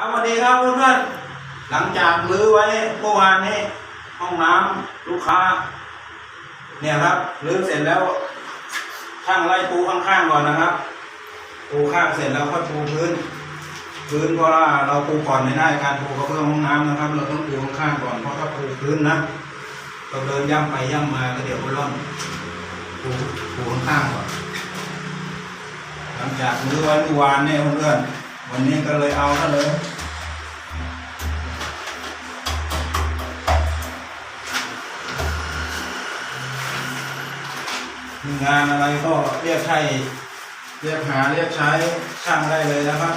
ครับสวัสดีครับเพื่อนๆหลังจากรื้อไว้เมื่อวานนี้ ห้องน้ำลูกค้า เนี่ยครับรื้อเสร็จแล้วช่างไล่ปูข้างๆก่อนนะครับปูข้างเสร็จแล้วค่อยปูพื้น พื้นเพราะว่าเราปูก่อนไม่ได้การปูกระเบื้องห้องน้ำนะครับ เราต้องปูข้างๆก่อนเพราะถ้าปูพื้นนะเราเดินย่ำไปย่ำมาก็เดี๋ยวมันร่อนปูปูข้างๆก่อน หลังจากรื้อไว้เมื่อวานเนี่ยเพื่อนๆ วันนี้ก็เลยเอาซะเลยงานอะไรก็เรียกใช้เรียกหาเรียกใช้ช่างได้เลยนะครับ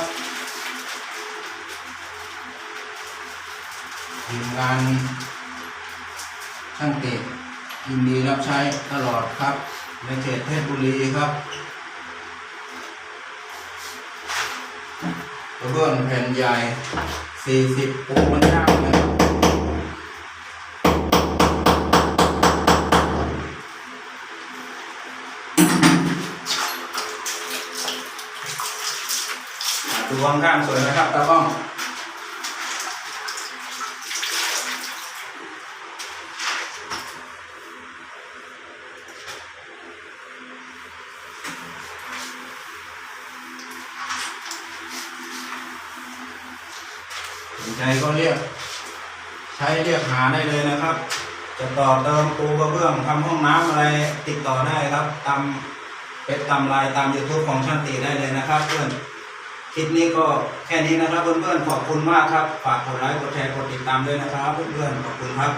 ทีมงานช่างเตะยินดีรับใช้ตลอดครับในเขตเพชรบุรีครับ ครื่องแผ่นใหญ่ 40ปูมันยากนะครับดูข้างๆสวยนะครับตาบ้อง สนใจก็เรียก ใช้เรียกหาได้เลยนะครับ จะต่อเติมปูกระเบื้องทำห้องน้ำอะไรติดต่อได้ครับ ตามเป็นตามไลน์ตามยูทูบของช่างตีได้เลยนะครับ เพื่อนคลิปนี้ก็แค่นี้นะครับเพื่อนๆขอบคุณมากครับ ฝากกดไลค์กดแชร์กดติดตามด้วยนะครับเพื่อนๆขอบคุณครับ